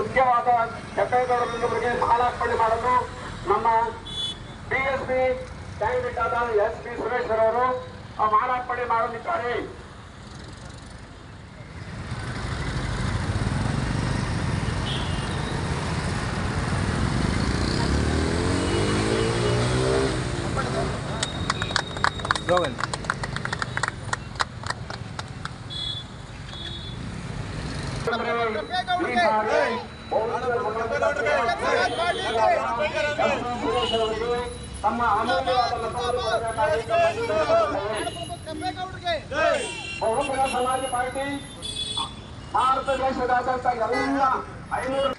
ಮುಖ್ಯವಾದ ಕೆಂಪೇಗೌಡರಿಗೆ ಮಾಲಾರ್ಪಣೆ ಮಾಡಲು ನಮ್ಮ ಬಿ ಎಸ್ ಪಿ ಕ್ಯಾಂಡಿಡೇಟ್ ಆದ ಎಸ್ ಪಿ ಸುರೇಶ್ ಅವರು ಆ ಮಾಲಾರ್ಪಣೆ ಮಾಡಲಿದ್ದಾರೆ ಸ್ಲೋಗನ್ ತಮ್ಮ ಬಹುಜನ ಸಮಾಜ ಪಾರ್ಟಿ ಭಾರತ ದೇಶದಾದ್ಯಂತ ಎಲ್ಲ ಐನೂರು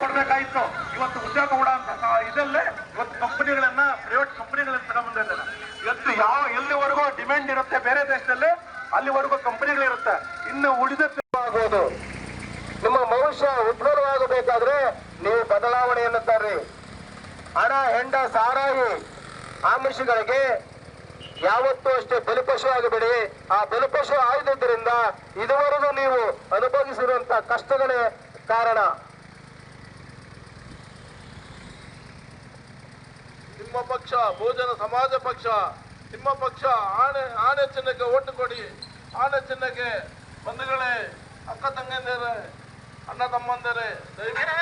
ಕೊಡ್ಬೇಕಾಯ್ತು. ಇವತ್ತು ಉದ್ಯೋಗ ಕೂಡ ಅಂತ ಇದಲ್ಲೇ ಇವತ್ತು ಕಂಪನಿಗಳನ್ನ ಪ್ರೈವೇಟ್ ಕಂಪನಿಗಳನ್ನ ತಗೊಂಡ್ಬಂದಿದ್ದಾರೆ ಇವತ್ತು ಯಾವ ಎಲ್ಲಿವರೆಗೂ ಡಿಮ್ಯಾಂಡ್ ಇರುತ್ತೆ ಬೇರೆ ದೇಶದಲ್ಲಿ ಅಲ್ಲಿವರೆಗೂ ಕಂಪನಿಗಳಿರುತ್ತೆ. ಇನ್ನು ಉಳಿದ ಆಗುವುದು ನಿಮ್ಮ ಭವಿಷ್ಯ ಉಜ್ವಲವಾಗಬೇಕಾದ್ರೆ ನೀವು ಬದಲಾವಣೆಯನ್ನು ತರ್ರಿ ಹಣ, ಹೆಂಡ, ಸಾರಾಯಿ, ಆಮಿಷಗಳಿಗೆ ಯಾವತ್ತೂ ಅಷ್ಟೇ ಬಲಿಪಶುವಾಗಬೇಡಿ. ಆ ಬಲಿಪಶು ಆಯ್ದಿದ್ದರಿಂದ ಇದುವರೆಗೂ ನೀವು ಅನುಭವಿಸಿರುವಂತ ಕಷ್ಟಗಳೇ ಕಾರಣ. ನಿಮ್ಮ ಪಕ್ಷ ಬಹುಜನ ಸಮಾಜ ಪಕ್ಷ, ನಿಮ್ಮ ಪಕ್ಷ ಆನೆ ಆನೆ ಚಿನ್ನಕ್ಕೆ ಓಟು ಕೊಡಿ. ಆನೆ ಚಿನ್ನಕ್ಕೆ ಬಂಧುಗಳೇ, ಅಕ್ಕ ತಂಗಂದಿರೇ ಅಣ್ಣ ತಮ್ಮಂದರೆ ದಯವಿಟ್ಟು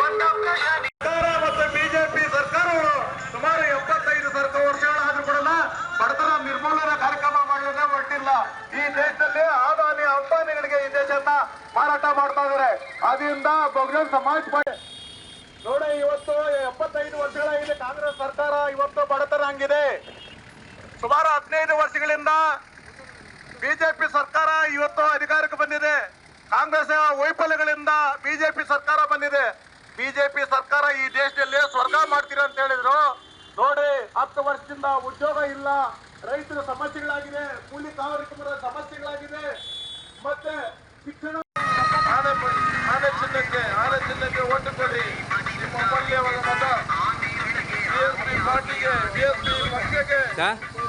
ಸರ್ಕಾರ ಮತ್ತು ಬಿಜೆಪಿ ಸರ್ಕಾರಗಳು ಸುಮಾರು ಎಪ್ಪತ್ತೈದು ಸರ್ಕಾರ ವರ್ಷಗಳಾದ್ರೂ ಕೂಡ ಬಡತನ ನಿರ್ಮೂಲನಾ ಕಾರ್ಯಕ್ರಮ ಮಾಡಲಿಕ್ಕೆ ಹೊರಟಿಲ್ಲ. ಈ ದೇಶದಲ್ಲಿ ಆದಾನಿ ಅಂಬಾನಿಗಳಿಗೆ ಈ ದೇಶನ ಮಾರಾಟ ಮಾಡ್ತಾ ಇದಾರೆ. ಅದರಿಂದ ಬಹುಜನ್ ಸಮಾಜ್ ಪಾರ್ಟಿ ನೋಡಿ ಇವತ್ತು ಎಪ್ಪತ್ತೈದು ವರ್ಷಗಳಾಗಿದೆ ಕಾಂಗ್ರೆಸ್ ಸರ್ಕಾರ ಇವತ್ತು ಹಂಗಿದೆ ಸುಮಾರು ಹದಿನೈದು ವರ್ಷಗಳಿಂದ ಬಿಜೆಪಿ ಸರ್ಕಾರ ಇವತ್ತು ಅಧಿಕಾರಕ್ಕೆ ಬಂದಿದೆ. ಕಾಂಗ್ರೆಸ್ ವೈಫಲ್ಯಗಳಿಂದ ಬಿಜೆಪಿ ಸರ್ಕಾರ ಬಂದಿದೆ. ಬಿಜೆಪಿ ಸರ್ಕಾರ ಈ ದೇಶದಲ್ಲಿ ಸ್ವರ್ಗ ಮಾಡ್ತೀರ ಅಂತ ಹೇಳಿದ್ರು. ನೋಡಿ, ಹತ್ತು ವರ್ಷದಿಂದ ಉದ್ಯೋಗ ಇಲ್ಲ, ರೈತರ ಸಮಸ್ಯೆಗಳಾಗಿದೆ, ಕೂಲಿ ಕಾರ್ಮಿಕರ ಸಮಸ್ಯೆಗಳಾಗಿದೆ, ಮತ್ತೆ ಶಿಕ್ಷಣ ಆನೆ ಚಿನ್ನಕ್ಕೆ ಆನೆ ಓಟು ಕೊಡಿ ನಿಮ್ಮ ಅಮೂಲ್ಯವಾದ ಮತ ಬಿಎಸ್ಪಿ ಪಾರ್ಟಿಗೆ ಬಿಎಸ್ಪಿ ಪಕ್ಷಕ್ಕೆ ಸಾ ನಿಮ್ಮ ಆ? ಮತ ನೀಡಿ. ಸಾ ಅಕ್ಕ ಬಾಂಧವರೇ, ಅಕ್ಕ ತಂಗಿಯರೇ, ಅಣ್ಣ ತಮ್ಮಂದಿರೇ, ನಿಮ್ಮ ಅಮೂಲ್ಯವಾದ ಮತ ಅಮೂಲ್ಯವಾದ ಮತ ಆನೆ ಗುರ್ತಿಗೆ ಆನೆ ಗುರ್ತಿಗೆ ಕೊಡಿ ಹಾಂ ಆನೆ ಗುರ್ತಿಗೆ ಹಾಕಿ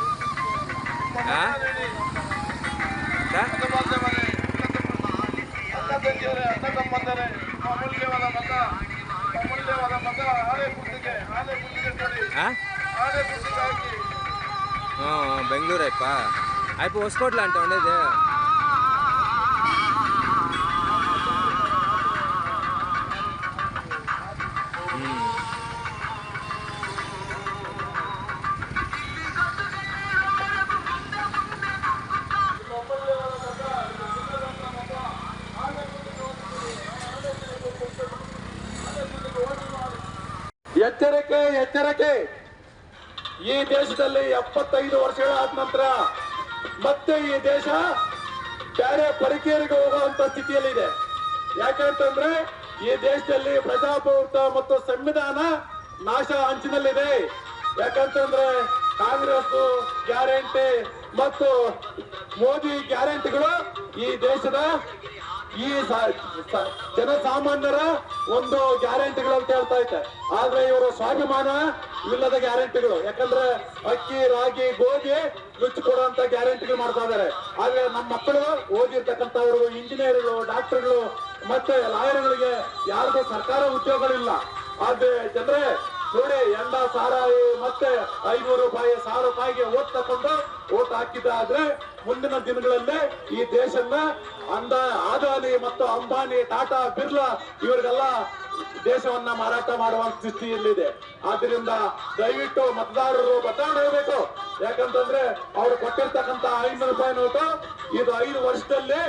ಹಾಂ ಬೆಂಗಳೂರಪ್ಪ ಆಯ್ತು ಹೊಸ್ಕೋಟ್ಲ ಅಂತ ಹೊಂದಿದೆ ಈ ದೇಶದಲ್ಲಿ ಎಪ್ಪತ್ತೈದು ವರ್ಷಗಳಾದ ನಂತರ ಮತ್ತೆ ಈ ದೇಶ ಬೇರೆ ಪರಿಕೇರಿಗೆ ಹೋಗುವಂತ ಸ್ಥಿತಿಯಲ್ಲಿದೆ. ಯಾಕಂತಂದ್ರೆ ಈ ದೇಶದಲ್ಲಿ ಪ್ರಜಾಪ್ರಭುತ್ವ ಮತ್ತು ಸಂವಿಧಾನ ನಾಶ ಅಂಚಿನಲ್ಲಿದೆ. ಯಾಕಂತಂದ್ರೆ ಕಾಂಗ್ರೆಸ್ ಗ್ಯಾರಂಟಿ ಮತ್ತು ಮೋದಿ ಗ್ಯಾರಂಟಿಗಳು ಈ ದೇಶದ ಈ ಜನಸಾಮಾನ್ಯರ ಒಂದು ಗ್ಯಾರಂಟಿಗಳು ಅಂತ ಹೇಳ್ತಾ ಇದ್ದೆ ಆದ್ರೆ ಇವರು ಸ್ವಾಭಿಮಾನ ಇಲ್ಲದ ಗ್ಯಾರಂಟಿಗಳು. ಯಾಕಂದ್ರೆ ಅಕ್ಕಿ, ರಾಗಿ, ಗೋಧಿ ರುಚಿ ಕೊಡುವಂತ ಗ್ಯಾರಂಟಿಗಳು ಮಾಡ್ತಾ ಇದಾರೆ ಆದ್ರೆ ನಮ್ಮ ಮಕ್ಕಳು ಓದಿರ್ತಕ್ಕಂಥವ್ರು, ಇಂಜಿನಿಯರ್ಗಳು, ಡಾಕ್ಟರ್ಗಳು ಮತ್ತೆ ಲಾಯರ್ಗಳಿಗೆ ಯಾರಿಗೂ ಸರ್ಕಾರ ಉದ್ಯೋಗಗಳಿಲ್ಲ. ಆದ್ರೆ ಜನರೇ, ನೋಡಿ, ಎಂಡ ಸಾರಾಯಿ ಮತ್ತೆ ಐನೂರು ರೂಪಾಯಿ ಸಾವಿರ ರೂಪಾಯಿಗೆ ಓಟ್ ತಕೊಂಡು ಓಟ್ ಹಾಕಿದ್ದಾದ್ರೆ ಮುಂದಿನ ದಿನಗಳಲ್ಲಿ ಈ ದೇಶನ ಅಂದ ಆದಾನಿ ಮತ್ತು ಅಂಬಾನಿ, ಟಾಟಾ, ಬಿರ್ಲಾ ಇವರಿಗೆಲ್ಲ ದೇಶವನ್ನ ಮಾರಾಟ ಮಾಡುವ ಸ್ಥಿತಿಯಲ್ಲಿದೆ ಆದ್ರಿಂದ ದಯವಿಟ್ಟು ಮತದಾರರು ಬದಲಾವಣೆ ಹೋಗ್ಬೇಕು ಯಾಕಂತಂದ್ರೆ ಅವ್ರು ಕೊಟ್ಟಿರ್ತಕ್ಕಂತ ಐನೂರು ರೂಪಾಯಿ ನೋಟು, ಇದು ಐದು ವರ್ಷದಲ್ಲಿ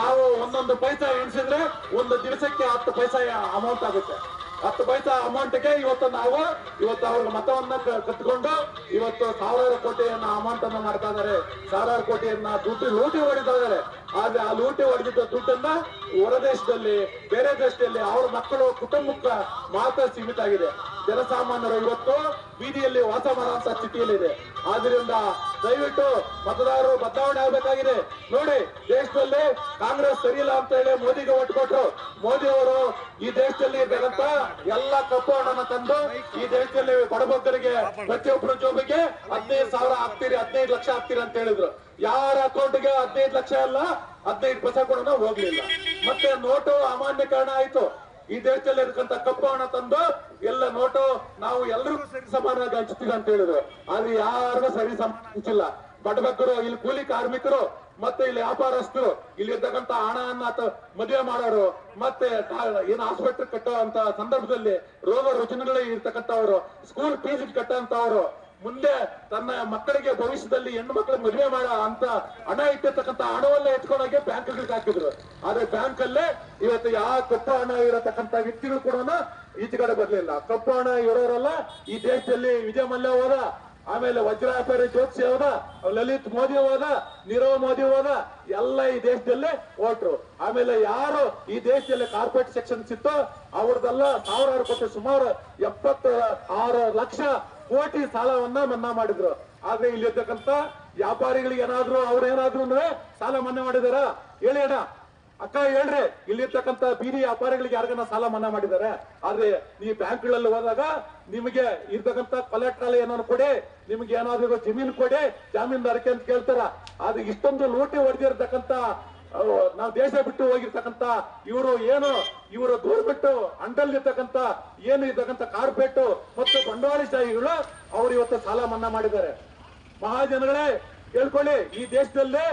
ನಾವು ಒಂದೊಂದು ಪೈಸಾ ಎಣಿಸಿದ್ರೆ ಒಂದು ದಿವಸಕ್ಕೆ ಹತ್ತು ಪೈಸಾ ಅಮೌಂಟ್ ಆಗುತ್ತೆ. ಹತ್ತು ಪೈಸಾ ಅಮೌಂಟ್ಗೆ ಇವತ್ತು ನಾವು, ಇವತ್ತು ಅವ್ರ ಮತವನ್ನ ಕಟ್ಕೊಂಡು ಇವತ್ತು ಸಾವಿರಾರು ಕೋಟಿಯನ್ನ ಅಮೌಂಟ್ ಅನ್ನ ಮಾಡ್ತಾ ಇದಾರೆ ಸಾವಿರಾರು ಕೋಟಿಯನ್ನ ದುಡ್ಡು ಲೂಟಿ ಹೊಡಿತಾ ಇದಾರೆ ಆದ್ರೆ ಆ ಲೂಟಿ ಹೊಡೆದಿದ್ದ ದುಡ್ಡನ್ನ ಹೊರದೇಶದಲ್ಲಿ, ಬೇರೆ ದೇಶದಲ್ಲಿ ಅವ್ರ ಮಕ್ಕಳು ಕುಟುಂಬಕ್ಕೆ ಮಾತ್ರ ಸೀಮಿತ ಆಗಿದೆ. ಜನಸಾಮಾನ್ಯರು ಇವತ್ತು ಬೀದಿಯಲ್ಲಿ ವಾಸ ಮಾಡುವಂತ ಸ್ಥಿತಿಯಲ್ಲಿದೆ. ಆದ್ರಿಂದ ದಯವಿಟ್ಟು ಮತದಾರರು ಬದಲಾವಣೆ ಆಗಬೇಕಾಗಿದೆ. ನೋಡಿ, ದೇಶದಲ್ಲಿ ಕಾಂಗ್ರೆಸ್ ಸರಿಯಿಲ್ಲ ಅಂತ ಹೇಳಿ ಮೋದಿಗೆ ಓಟ್ ಕೊಟ್ರು. ಮೋದಿ ಅವರು ಈ ದೇಶದಲ್ಲಿ ಬೆಳೆದ ಎಲ್ಲ ಕಪ್ಪು ಹಣನ ತಂದು ಈ ದೇಶದಲ್ಲಿ ಬಡಬಗ್ಗರಿಗೆ ಪ್ರತಿಯೊಬ್ಬರ ಜೋಬಿಗೆ ಹದಿನೈದು ಸಾವಿರ ಹಾಕ್ತೀರಿ, ಹದಿನೈದು ಲಕ್ಷ ಹಾಕ್ತೀರಿ ಅಂತ ಹೇಳಿದ್ರು. ಯಾರ ಅಕೌಂಟ್ಗೆ ಹದಿನೈದು ಲಕ್ಷ ಅಲ್ಲ, ಹದಿನೈದು ಪೈಸೆ ಕೂಡ ಹೋಗ್ಲಿಲ್ಲ. ಮತ್ತೆ ನೋಟು ಅಮಾನ್ಯೀಕರಣ ಆಯ್ತು. ಈ ದೇಶದಲ್ಲಿ ಇರತಕ್ಕಂತ ಕಪ್ಪು ಹಣ ತಂದು ಎಲ್ಲ ನೋಟು ನಾವು ಎಲ್ಲರಿಗೂ ಸರಿ ಸಮಾನವಾಗಿ ಹಂಚ್ತೀವಿ ಅಂತ ಹೇಳಿದ್ರು. ಆದ್ರೆ ಯಾರಿಗೂ ಸರಿ ಸಮಾನ ಹಂಚಿಲ್ಲ. ಇಲ್ಲಿ ಕೂಲಿ ಕಾರ್ಮಿಕರು, ಮತ್ತೆ ಇಲ್ಲಿ ವ್ಯಾಪಾರಸ್ಥರು, ಇಲ್ಲಿ ಇರ್ತಕ್ಕಂಥ ಹಣವನ್ನ ಮದುವೆ ಮಾಡೋರು, ಮತ್ತೆ ಏನ್ ಆಸ್ಪತ್ರೆ ಕಟ್ಟೋ ಸಂದರ್ಭದಲ್ಲಿ ರೋಗ ರುಜಿನಗಳು ಇರ್ತಕ್ಕಂಥವ್ರು ಸ್ಕೂಲ್ ಫೀಸ್ ಕಟ್ಟಂತವ್ರು ಮುಂದೆ ತನ್ನ ಮಕ್ಕಳಿಗೆ ಭವಿಷ್ಯದಲ್ಲಿ ಹೆಣ್ಣು ಮಕ್ಕಳಿಗೆ ಮದುವೆ ಮಾಡೋ ಅಂತ ಹಣ ಇಟ್ಟಿರ್ತಕ್ಕಂಥ ಹಣವನ್ನ ಎತ್ಕೊಂಡೋಗಿ ಬ್ಯಾಂಕ್ಗಳಿಗೆ ಹಾಕಿದ್ರು. ಆದ್ರೆ ಬ್ಯಾಂಕ್ ಅಲ್ಲೇ ಇವತ್ತು ಯಾವ ಕಪ್ಪು ಹಣ ಇರತಕ್ಕಂತ ವ್ಯಕ್ತಿಗಳು ಕೂಡ ಈಚೆಗಡೆ ಬರ್ಲಿಲ್ಲ. ಕಪ್ಪು ಹಣ ಇರೋರೆಲ್ಲ ಈ ದೇಶದಲ್ಲಿ ವಿಜಯ ಮಲ್ಯ ಹೋದ, ಆಮೇಲೆ ವಜ್ರ ವ್ಯಾಪಾರಿ ಜೋತ್ಸಿ ಹೋದ, ಲಲಿತ್ ಮೋದಿ ಹೋದ, ನೀರವ್ ಮೋದಿ ಹೋದ, ಎಲ್ಲ ಈ ದೇಶದಲ್ಲಿ ಓಟ್ರು ಆಮೇಲೆ ಯಾರು ಈ ದೇಶದಲ್ಲಿ ಕಾರ್ಪೊರೇಟ್ ಸೆಕ್ಷನ್ಸ್ ಇತ್ತು ಅವ್ರದ್ದೆಲ್ಲ ಸಾವಿರಾರು ಕೋಟಿ ಸುಮಾರು ಎಪ್ಪತ್ತ ಆರು ಲಕ್ಷ ಕೋಟಿ ಸಾಲವನ್ನ ಮನ್ನಾ ಮಾಡಿದ್ರು. ಆದ್ರೆ ಇಲ್ಲಿರ್ತಕ್ಕಂಥ ವ್ಯಾಪಾರಿಗಳಿಗೆ ಏನಾದ್ರು, ಅವ್ರ ಏನಾದ್ರು ಅಂದ್ರೆ ಸಾಲ ಮನ್ನಾ ಮಾಡಿದಾರ? ಹೇಳಿ ಅಣ್ಣ. ಅಕ್ಕ, ಹೇಳ್ರಿ. ಇಲ್ಲಿರ್ತಕ್ಕಂಥ ಬೀದಿ ವ್ಯಾಪಾರಿಗಳಿಗೆ ಯಾರಿಗನ್ನ ಸಾಲ ಮನ್ನಾ ಮಾಡಿದ್ದಾರೆ ಆದ್ರೆ ಈ ಬ್ಯಾಂಕ್ಗಳಲ್ಲಿ ಹೋದಾಗ ನಿಮಗೆ ಇರ್ತಕ್ಕಂಥ ಕೊಲೆಟ್ರಲ್ ಏನಾದ್ರು ಕೊಡಿ, ನಿಮ್ಗೆ ಏನಾದ್ರು ಜಮೀನು ಕೊಡಿ, ಜಾಮೀನ್ದಾರಿಕೆ ಅಂತ ಕೇಳ್ತಾರ. ಆದ್ರೆ ಇಷ್ಟೊಂದು ಲೂಟಿ ಹೊಡೆದಿರ್ತಕ್ಕಂಥ ನಾವು ದೇಶ ಬಿಟ್ಟು ಹೋಗಿರ್ತಕ್ಕಂತ ಇವರು ಏನು, ಇವರು ಗೌರ್ಮೆಂಟ್ ಅಂಡಲ್ಲಿರ್ತಕ್ಕಂಥ ಏನು ಇರ್ತಕ್ಕಂಥ ಕಾರ್ಪೊರೇಟ್ ಮತ್ತು ಬಂಡವಾಳಶಾಹಿಗಳು ಅವರು ಇವತ್ತು ಸಾಲ ಮನ್ನಾ ಮಾಡಿದ್ದಾರೆ. ಮಹಾಜನಗಳೇ ಕೇಳ್ಕೊಳ್ಳಿ ಈ ದೇಶದಲ್ಲಿ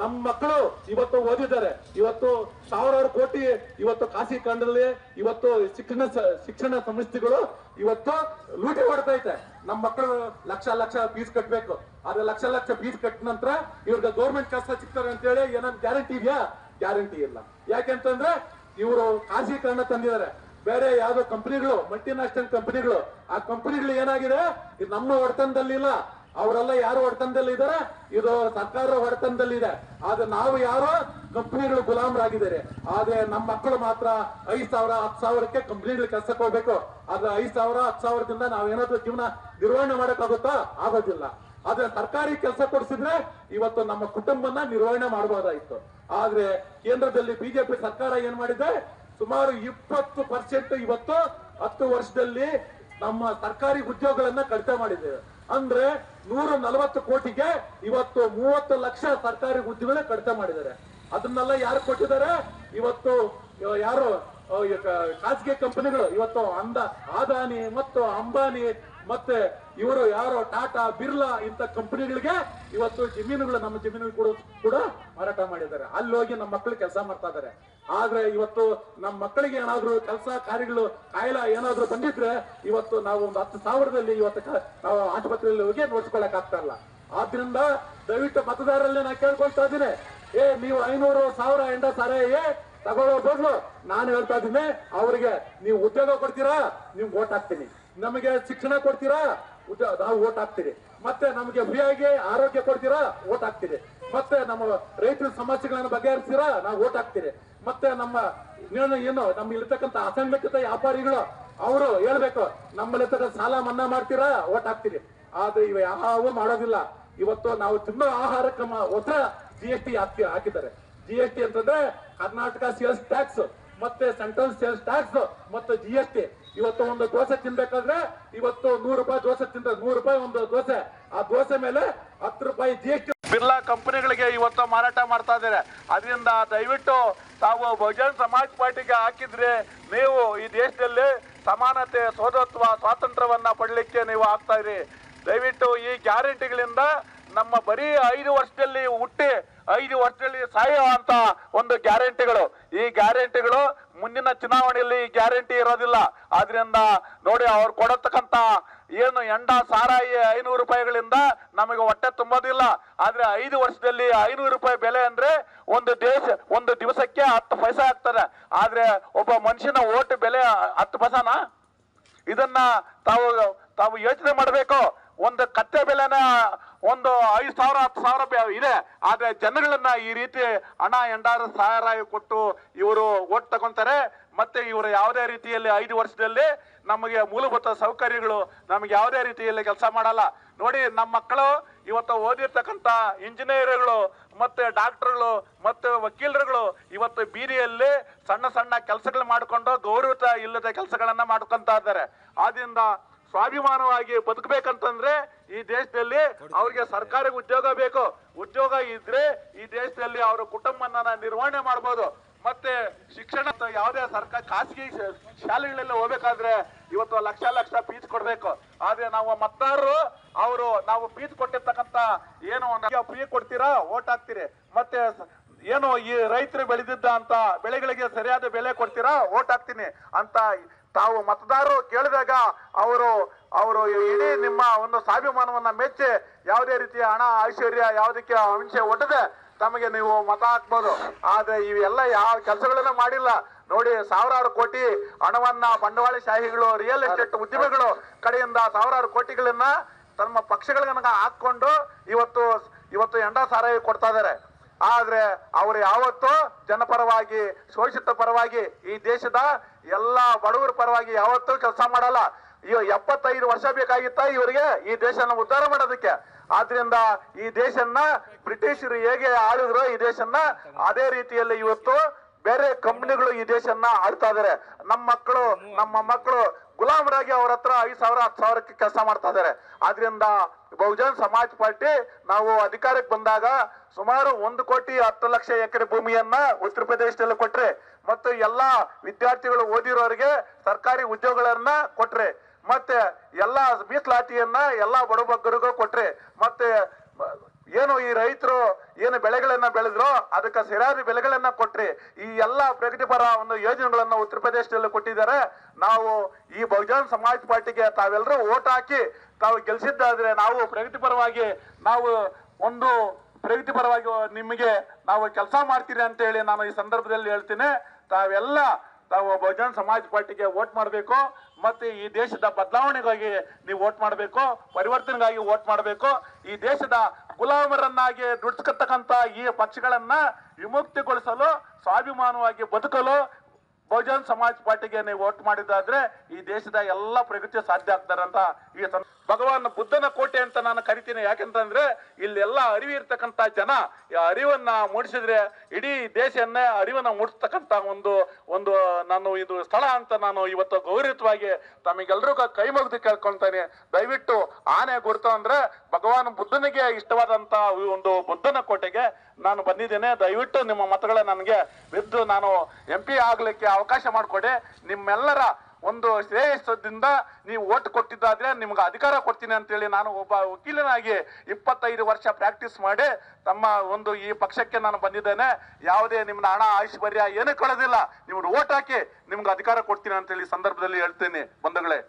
ನಮ್ಮ ಮಕ್ಕಳು ಇವತ್ತು ಓದಿದ್ದಾರೆ. ಇವತ್ತು ಸಾವಿರಾರು ಕೋಟಿ ಇವತ್ತು ಖಾಸಗಿ ಖಾಸಗೀಕರಣದಲ್ಲಿ ಇವತ್ತು ಶಿಕ್ಷಣ ಶಿಕ್ಷಣ ಸಂಸ್ಥೆಗಳು ಇವತ್ತು ಲೂಟಿ ಹೊಡ್ತೈತೆ ನಮ್ಮ ಮಕ್ಕಳು ಲಕ್ಷ ಲಕ್ಷ ಫೀಸ್ ಕಟ್ಟಬೇಕು ಆದ್ರೆ ಲಕ್ಷ ಲಕ್ಷ ಫೀಸ್ ಕಟ್ಟ ನಂತರ ಇವ್ರಿಗೆ ಗೌರ್ಮೆಂಟ್ ಕೆಲಸ ಸಿಗ್ತಾರೆ ಅಂತ ಹೇಳಿ ಏನಾದ್ರು ಗ್ಯಾರಂಟಿ ಇದೆಯಾ? ಗ್ಯಾರಂಟಿ ಇಲ್ಲ. ಯಾಕೆಂತಂದ್ರೆ ಇವರು ಖಾಸಗೀಕರಣ ತಂದಿದ್ದಾರೆ. ಬೇರೆ ಯಾವ್ದೋ ಕಂಪನಿಗಳು ಮಲ್ಟಿನ್ಯಾಷನಲ್ ಕಂಪನಿಗಳು ಆ ಕಂಪನಿಗಳು ಏನಾಗಿದೆ? ಇದು ನಮ್ಮ ಹೊಡೆತನದಲ್ಲಿಲ್ಲ. ಅವರೆಲ್ಲ ಯಾರು ಹೊಡೆತನದಲ್ಲಿ ಇದಾರೆ? ಇದು ಸರ್ಕಾರ ಹೊಡೆತನದಲ್ಲಿ ಇದೆ. ಆದ್ರೆ ನಾವು ಯಾರು ಕಂಪ್ನಿಗಳು ಗುಲಾಮರಾಗಿದ್ದಾರೆ. ಆದ್ರೆ ನಮ್ಮ ಮಕ್ಕಳು ಮಾತ್ರ ಐದ್ ಸಾವಿರ, ಹತ್ತು ಸಾವಿರಕ್ಕೆ ಕಂಪ್ನಿಗಳು ಕೆಲಸಕ್ಕೆ ಹೋಗ್ಬೇಕು. ಆದ್ರೆ ಐದ್ ಸಾವಿರ, ಹತ್ತು ಸಾವಿರದಿಂದ ನಾವೇನಾದ್ರೂ ಜೀವನ ನಿರ್ವಹಣೆ ಮಾಡಕ್ಕಾಗುತ್ತಾ? ಆಗೋದಿಲ್ಲ. ಆದ್ರೆ ಸರ್ಕಾರಿ ಕೆಲಸ ಕೊಡಿಸಿದ್ರೆ ಇವತ್ತು ನಮ್ಮ ಕುಟುಂಬನ ನಿರ್ವಹಣೆ ಮಾಡಬಹುದಾಗಿತ್ತು. ಆದ್ರೆ ಕೇಂದ್ರದಲ್ಲಿ ಬಿಜೆಪಿ ಸರ್ಕಾರ ಏನ್ ಮಾಡಿದೆ? ಸುಮಾರು ಇಪ್ಪತ್ತು ಪರ್ಸೆಂಟ್ ಇವತ್ತು ಹತ್ತು ವರ್ಷದಲ್ಲಿ ನಮ್ಮ ಸರ್ಕಾರಿ ಉದ್ಯೋಗಗಳನ್ನ ಕಡಿತ ಮಾಡಿದ್ದೇವೆ ಅಂದ್ರೆ ನೂರ ನಲವತ್ತು ಕೋಟಿಗೆ ಇವತ್ತು ಮೂವತ್ತು ಲಕ್ಷ ಸರ್ಕಾರಿ ಹುದ್ದೆಗಳೇ ಕಡಿತ ಮಾಡಿದ್ದಾರೆ. ಅದನ್ನೆಲ್ಲ ಯಾರು ಕೊಟ್ಟಿದ್ದಾರೆ? ಇವತ್ತು ಯಾರು ಖಾಸಗಿ ಕಂಪನಿಗಳು, ಇವತ್ತು ಅಂದ, ಆದಾನಿ ಮತ್ತು ಅಂಬಾನಿ ಮತ್ತೆ ಇವರು ಯಾರು ಟಾಟಾ, ಬಿರ್ಲಾ ಇಂತ ಕಂಪನಿಗಳಿಗೆ ಇವತ್ತು ಜಮೀನುಗಳು, ನಮ್ಮ ಜಮೀನು ಕೂಡ ಕೂಡ ಮಾರಾಟ ಮಾಡಿದ್ದಾರೆ. ಅಲ್ಲಿ ಹೋಗಿ ನಮ್ಮ ಮಕ್ಕಳು ಕೆಲಸ ಮಾಡ್ತಾ ಇದ್ದಾರೆ. ಆದ್ರೆ ಇವತ್ತು ನಮ್ಮ ಮಕ್ಕಳಿಗೆ ಏನಾದ್ರು ಕೆಲಸ ಕಾರ್ಯಗಳು ಕಾಯಿಲೆ ಏನಾದ್ರು ಬಂದಿದ್ರೆ ಇವತ್ತು ನಾವು ಒಂದು ಹತ್ತು ಸಾವಿರದಲ್ಲಿ ಇವತ್ತು ನಾವು ಆಸ್ಪತ್ರೆಯಲ್ಲಿ ಹೋಗಿ ನೋಡ್ಸ್ಕೊಳಕ್ ಆಗ್ತಾ ಇಲ್ಲ. ಆದ್ರಿಂದ ದಯವಿಟ್ಟು ಮತದಾರರಲ್ಲಿ ನಾ ಕೇಳ್ಕೊಳ್ತಾ ಇದ್ದೀನಿ. ಏ, ನೀವು ಐನೂರು ಸಾವಿರ ಎಂಡ ಸಾರ ತಗೊಳ್ಳೋ ಬದಲು ನಾನು ಹೇಳ್ತಾ ಇದ್ದೀನಿ, ಅವರಿಗೆ ನೀವು ಉದ್ಯೋಗ ಕೊಡ್ತೀರಾ ನಿಮ್ಗೆ ಓಟ್ ಹಾಕ್ತೀನಿ. ನಮಗೆ ಶಿಕ್ಷಣ ಕೊಡ್ತೀರಾ? ನಾವು ಓಟ್ ಹಾಕ್ತೀರಿ ಮತ್ತೆ ನಮಗೆ ಫ್ರೀಯಾಗಿ ಆರೋಗ್ಯ ಕೊಡ್ತೀರಾ? ಓಟ್ ಹಾಕ್ತೀರಿ ಮತ್ತೆ ನಮ್ಮ ರೈತರ ಸಮಸ್ಯೆಗಳನ್ನು ಬಗೆಹರಿಸ್ತೀರಾ? ನಾವು ಓಟ್ ಹಾಕ್ತೀರಿ ಮತ್ತೆ ನಮ್ಮ ಏನು ನಮ್ಮ ಇರ್ತಕ್ಕಂಥ ಅಸಂಘಟಿತ ವ್ಯಾಪಾರಿಗಳು, ಅವರು ಹೇಳ್ಬೇಕು ನಮ್ಮಲ್ಲಿರ್ತಕ್ಕಂಥ ಸಾಲ ಮನ್ನಾ ಮಾಡ್ತೀರಾ? ಓಟ್ ಹಾಕ್ತೀರಿ ಆದ್ರೆ ಇವ ಯಾವ ಮಾಡೋದಿಲ್ಲ. ಇವತ್ತು ನಾವು ತಿನ್ನೋ ಆಹಾರ ಕ್ರಮ ಹೊಸ ಜಿ ಎಸ್ ಟಿ ಹಾಕಿ ಹಾಕಿದ್ದಾರೆ. ಜಿ ಎಸ್ ಟಿ ಅಂತಂದ್ರೆ ಕರ್ನಾಟಕ ಸೇಲ್ಸ್ ಟ್ಯಾಕ್ಸ್ ಮತ್ತೆ ಸೆಂಟ್ರಲ್ ಸೇಲ್ಸ್ ಟ್ಯಾಕ್ಸ್ ಮತ್ತೆ ಜಿ ಎಸ್ ಟಿ ಇವತ್ತು ಒಂದು ದೋಸೆ ತಿನ್ಬೇಕಾದ್ರೆ ಇವತ್ತು ನೂರು ರೂಪಾಯಿ ದೋಸೆ ತಿಂದ್ರೆ ನೂರು ರೂಪಾಯಿ ಒಂದು ದೋಸೆ. ಆ ದೋಸೆ ಮೇಲೆ ಹತ್ತು ರೂಪಾಯಿ ಜಿ ಎಸ್ ಟಿ ಬಿರ್ಲಾ ಕಂಪನಿಗಳಿಗೆ ಇವತ್ತು ಮಾರಾಟ ಮಾಡ್ತಾ ಇದ್ದಾರೆ. ಅದರಿಂದ ದಯವಿಟ್ಟು ತಾವು ಬಹುಜನ್ ಸಮಾಜ್ ಪಾರ್ಟಿಗೆ ಹಾಕಿದ್ರೆ ನೀವು ಈ ದೇಶದಲ್ಲಿ ಸಮಾನತೆ ಸೋದತ್ವ ಸ್ವಾತಂತ್ರ್ಯವನ್ನ ಪಡಲಿಕ್ಕೆ ನೀವು ಆಗ್ತಾ ಇರಿ. ದಯವಿಟ್ಟು ಈ ಗ್ಯಾರಂಟಿಗಳಿಂದ ನಮ್ಮ ಬರೀ ಐದು ವರ್ಷದಲ್ಲಿ ಹುಟ್ಟಿ ಐದು ವರ್ಷದಲ್ಲಿ ಸಾಯೋ ಅಂತ ಒಂದು ಗ್ಯಾರಂಟಿಗಳು. ಈ ಗ್ಯಾರಂಟಿಗಳು ಮುಂದಿನ ಚುನಾವಣೆಯಲ್ಲಿ ಗ್ಯಾರಂಟಿ ಇರೋದಿಲ್ಲ. ಆದ್ರಿಂದ ನೋಡಿ ಅವ್ರು ಕೊಡತಕ್ಕಂತ ಏನು ಎಂಡ ಸಾರಾಯಿ ಐನೂರು ರೂಪಾಯಿಗಳಿಂದ ನಮಗೆ ಹೊಟ್ಟೆ ತುಂಬೋದಿಲ್ಲ. ಆದ್ರೆ ಐದು ವರ್ಷದಲ್ಲಿ ಐನೂರು ರೂಪಾಯಿ ಬೆಲೆ ಅಂದ್ರೆ ಒಂದು ದೇಶ, ಒಂದು ದಿವಸಕ್ಕೆ ಹತ್ತು ಪೈಸೆ ಆಗ್ತದೆ. ಆದ್ರೆ ಒಬ್ಬ ಮನುಷ್ಯನ ಓಟ್ ಬೆಲೆ ಹತ್ತು ಪೈಸಾನ? ಇದನ್ನ ತಾವು ತಾವು ಯೋಚನೆ ಮಾಡಬೇಕು. ಒಂದು ಕತ್ತೆ ಬೆಲೆನ ಒಂದು ಐದು ಸಾವಿರ, ಹತ್ತು ಸಾವಿರ ಇದೆ. ಆದರೆ ಜನಗಳನ್ನ ಈ ರೀತಿ ಹಣ ಎಂಡಾರ ಸಹಾಯ ಕೊಟ್ಟು ಇವರು ಓಟ್ ತಗೊಂತಾರೆ. ಮತ್ತೆ ಇವರು ಯಾವುದೇ ರೀತಿಯಲ್ಲಿ ಐದು ವರ್ಷದಲ್ಲಿ ನಮಗೆ ಮೂಲಭೂತ ಸೌಕರ್ಯಗಳು ನಮಗೆ ಯಾವುದೇ ರೀತಿಯಲ್ಲಿ ಕೆಲಸ ಮಾಡಲ್ಲ. ನೋಡಿ ನಮ್ಮ ಮಕ್ಕಳು ಇವತ್ತು ಓದಿರ್ತಕ್ಕಂಥ ಇಂಜಿನಿಯರ್ಗಳು ಮತ್ತೆ ಡಾಕ್ಟರ್ಗಳು ಮತ್ತೆ ವಕೀಲರುಗಳು ಇವತ್ತು ಬೀದಿಯಲ್ಲಿ ಸಣ್ಣ ಸಣ್ಣ ಕೆಲಸಗಳು ಮಾಡಿಕೊಂಡು ಗೌರವ ಇಲ್ಲದ ಕೆಲಸಗಳನ್ನ ಮಾಡ್ಕೊತಾ ಇದ್ದಾರೆ. ಆದ್ರಿಂದ ಸ್ವಾಭಿಮಾನವಾಗಿ ಬದುಕಬೇಕಂತಂದ್ರೆ ಈ ದೇಶದಲ್ಲಿ ಅವ್ರಿಗೆ ಸರ್ಕಾರಿ ಉದ್ಯೋಗ ಬೇಕು. ಉದ್ಯೋಗ ಇದ್ರೆ ಈ ದೇಶದಲ್ಲಿ ಅವರ ಕುಟುಂಬನ ನಿರ್ವಹಣೆ ಮಾಡ್ಬೋದು. ಮತ್ತೆ ಶಿಕ್ಷಣ ಯಾವುದೇ ಸರ್ಕಾರ ಖಾಸಗಿ ಶಾಲೆಗಳಲ್ಲಿ ಹೋಗ್ಬೇಕಾದ್ರೆ ಇವತ್ತು ಲಕ್ಷ ಲಕ್ಷ ಫೀಸ್ ಕೊಡ್ಬೇಕು. ಆದ್ರೆ ನಾವು ಮತದಾರರು ಅವರು ನಾವು ಫೀಸ್ ಕೊಟ್ಟಿರ್ತಕ್ಕಂತ ಏನು ಫ್ರೀ ಕೊಡ್ತೀರಾ? ಓಟ್ ಹಾಕ್ತೀರಿ. ಮತ್ತೆ ಏನು ಈ ರೈತರು ಬೆಳೆದಿದ್ದ ಅಂತ ಬೆಳೆಗಳಿಗೆ ಸರಿಯಾದ ಬೆಲೆ ಕೊಡ್ತೀರಾ? ಓಟ್ ಹಾಕ್ತೀನಿ ಅಂತ ತಾವು ಮತದಾರರು ಕೇಳಿದಾಗ ಅವರು ಅವರು ಇಡೀ ನಿಮ್ಮ ಒಂದು ಸ್ವಾಭಿಮಾನವನ್ನ ಮೆಚ್ಚಿ ಯಾವುದೇ ರೀತಿಯ ಹಣ, ಐಶ್ವರ್ಯ ಯಾವುದಕ್ಕೆ ಅಂಶ ಒಟ್ಟದೆ ತಮಗೆ ನೀವು ಮತ ಹಾಕ್ಬೋದು. ಆದ್ರೆ ಇವೆಲ್ಲ ಯಾವ ಕೆಲಸಗಳನ್ನ ಮಾಡಿಲ್ಲ. ನೋಡಿ, ಸಾವಿರಾರು ಕೋಟಿ ಹಣವನ್ನ ಬಂಡವಾಳಶಾಹಿಗಳು ರಿಯಲ್ ಎಸ್ಟೇಟ್ ಉದ್ಯಮಿಗಳು ಕಡೆಯಿಂದ ಸಾವಿರಾರು ಕೋಟಿಗಳನ್ನ ತಮ್ಮ ಪಕ್ಷಗಳನ್ನ ಹಾಕೊಂಡು ಇವತ್ತು ಇವತ್ತು ಎಂಡ ಸಾರಾಯಿ ಕೊಡ್ತಾ ಇದಾರೆ ಆದ್ರೆ ಅವರು ಯಾವತ್ತೂ ಜನಪರವಾಗಿ ಶೋಷಿತ ಪರವಾಗಿ ಈ ದೇಶದ ಎಲ್ಲಾ ಬಡವರ ಪರವಾಗಿ ಯಾವತ್ತೂ ಕೆಲಸ ಮಾಡಲ್ಲ. ಇವ ಎಪ್ಪತ್ತೈದು ವರ್ಷ ಬೇಕಾಗಿತ್ತ ಇವರಿಗೆ ಈ ದೇಶನ ಉದ್ಧಾರ ಮಾಡೋದಕ್ಕೆ? ಆದ್ರಿಂದ ಈ ದೇಶನ್ನ ಬ್ರಿಟಿಷರು ಹೇಗೆ ಆಳಿದ್ರು ಈ ದೇಶನ್ನ ಅದೇ ರೀತಿಯಲ್ಲಿ ಇವತ್ತು ಬೇರೆ ಕಂಪ್ನಿಗಳು ಈ ದೇಶನ್ನ ಆಳ್ತಾ ಇದಾರೆ. ನಮ್ಮ ಮಕ್ಕಳು ನಮ್ಮ ಮಕ್ಕಳು ಗುಲಾಮರಾಗಿ ಅವ್ರ ಹತ್ರ ಐದು ಸಾವಿರ, ಹತ್ತು ಸಾವಿರಕ್ಕೆ ಕೆಲಸ ಮಾಡ್ತಾ ಇದಾರೆ. ಆದ್ರಿಂದ ಬಹುಜನ್ ಸಮಾಜ್ ಪಾರ್ಟಿ ನಾವು ಅಧಿಕಾರಕ್ಕೆ ಬಂದಾಗ ಸುಮಾರು ಒಂದು ಕೋಟಿ ಹತ್ತು ಲಕ್ಷ ಎಕರೆ ಭೂಮಿಯನ್ನ ಉತ್ತರ ಪ್ರದೇಶದಲ್ಲಿ ಕೊಟ್ರೆ ಮತ್ತು ಎಲ್ಲಾ ವಿದ್ಯಾರ್ಥಿಗಳು ಓದಿರೋರಿಗೆ ಸರ್ಕಾರಿ ಉದ್ಯೋಗಗಳನ್ನ ಕೊಟ್ರೆ ಮತ್ತೆ ಎಲ್ಲಾ ಮೀಸಲಾತಿಯನ್ನ ಎಲ್ಲಾ ಬಡಬಗ್ಗರಿಗೂ ಕೊಟ್ರೆ ಮತ್ತೆ ಏನು ಈ ರೈತರು ಏನು ಬೆಳೆಗಳನ್ನ ಬೆಳೆದ್ರು ಅದಕ್ಕೆ ಸರಿಯಾದ ಬೆಲೆಗಳನ್ನ ಕೊಟ್ರಿ. ಈ ಎಲ್ಲಾ ಪ್ರಗತಿಪರ ಒಂದು ಯೋಜನೆಗಳನ್ನ ಉತ್ತರ ಪ್ರದೇಶದಲ್ಲಿ ಕೊಟ್ಟಿದ್ದಾರೆ. ನಾವು ಈ ಬಹುಜನ್ ಸಮಾಜ ಪಾರ್ಟಿಗೆ ತಾವೆಲ್ಲರೂ ಓಟ್ ಹಾಕಿ ತಾವು ಗೆಲ್ಸಿದ್ದಾದ್ರೆ ನಾವು ಪ್ರಗತಿಪರವಾಗಿ ನಾವು ಒಂದು ಪ್ರಗತಿಪರವಾಗಿ ನಿಮಗೆ ನಾವು ಕೆಲಸ ಮಾಡ್ತೀರಿ ಅಂತ ಹೇಳಿ ನಾನು ಈ ಸಂದರ್ಭದಲ್ಲಿ ಹೇಳ್ತೀನಿ. ತಾವೆಲ್ಲ ತಾವು ಬಹುಜನ್ ಸಮಾಜ ಪಾರ್ಟಿಗೆ ವೋಟ್ ಮಾಡಬೇಕು. ಮತ್ತೆ ಈ ದೇಶದ ಬದಲಾವಣೆಗಾಗಿ ನೀವು ವೋಟ್ ಮಾಡಬೇಕು. ಪರಿವರ್ತನೆಗಾಗಿ ವೋಟ್ ಮಾಡಬೇಕು. ಈ ದೇಶದ ಗುಲಾಮರನ್ನಾಗಿ ದುಡ್ಸ್ಕತಕ್ಕಂತ ಈ ಪಕ್ಷಗಳನ್ನ ವಿಮುಕ್ತಿಗೊಳಿಸಲು ಸ್ವಾಭಿಮಾನವಾಗಿ ಬದುಕಲು ಬಹುಜನ್ ಸಮಾಜ್ ಪಾರ್ಟಿಗೆ ನೀವು ವೋಟ್ ಮಾಡಿದಾದ್ರೆ ಈ ದೇಶದ ಎಲ್ಲ ಪ್ರಗತಿ ಸಾಧ್ಯ ಆಗ್ತಾರಂತ ಈ ಭಗವಾನ್ ಬುದ್ಧನ ಕೋಟೆ ಅಂತ ನಾನು ಕರಿತೀನಿ. ಯಾಕೆಂತಂದ್ರೆ ಇಲ್ಲೆಲ್ಲ ಅರಿವು ಇರ್ತಕ್ಕಂತ ಜನ, ಈ ಅರಿವನ್ನ ಮೂಡಿಸಿದ್ರೆ ಇಡೀ ದೇಶವನ್ನೇ ಅರಿವನ್ನ ಮೂಡಿಸ್ತಕ್ಕಂತ ಒಂದು ಒಂದು ನಾನು ಇದು ಸ್ಥಳ ಅಂತ ನಾನು ಇವತ್ತು ಗೌರವಿತವಾಗಿ ತಮಗೆಲ್ರಿಗೂ ಕೈ ಮುಗಿದು ಕೇಳ್ಕೊಳ್ತೇನೆ. ದಯವಿಟ್ಟು ಆನೆ ಗುರುತು ಅಂದ್ರೆ ಭಗವಾನ್ ಬುದ್ಧನಿಗೆ ಇಷ್ಟವಾದಂತ ಒಂದು ಬುದ್ಧನ ಕೋಟೆಗೆ ನಾನು ಬಂದಿದ್ದೇನೆ. ದಯವಿಟ್ಟು ನಿಮ್ಮ ಮತಗಳ ನನಗೆ ಬಿದ್ದು ನಾನು ಎಂ ಪಿ ಆಗ್ಲಿಕ್ಕೆ ಅವಕಾಶ ಮಾಡಿಕೊಡಿ. ನಿಮ್ಮೆಲ್ಲರ ಒಂದು ಶ್ರೇಯಸ್ಸದಿಂದ ನೀವು ಓಟ್ ಕೊಟ್ಟಿದ್ದಾದ್ರೆ ನಿಮ್ಗೆ ಅಧಿಕಾರ ಕೊಡ್ತೀನಿ ಅಂತೇಳಿ ನಾನು ಒಬ್ಬ ವಕೀಲನಾಗಿ ಇಪ್ಪತ್ತೈದು ವರ್ಷ ಪ್ರಾಕ್ಟೀಸ್ ಮಾಡಿ ತಮ್ಮ ಒಂದು ಈ ಪಕ್ಷಕ್ಕೆ ನಾನು ಬಂದಿದ್ದೇನೆ. ಯಾವುದೇ ನಿಮ್ಮನ್ನ ಹಣ, ಐಶ್ವರ್ಯ ಏನೂ ಕಳೆದಿಲ್ಲ. ನಿಮ್ಗೆ ಓಟ್ ಹಾಕಿ ನಿಮ್ಗೆ ಅಧಿಕಾರ ಕೊಡ್ತೀನಿ ಅಂತೇಳಿ ಸಂದರ್ಭದಲ್ಲಿ ಹೇಳ್ತೀನಿ ಬಂಧುಗಳೇ.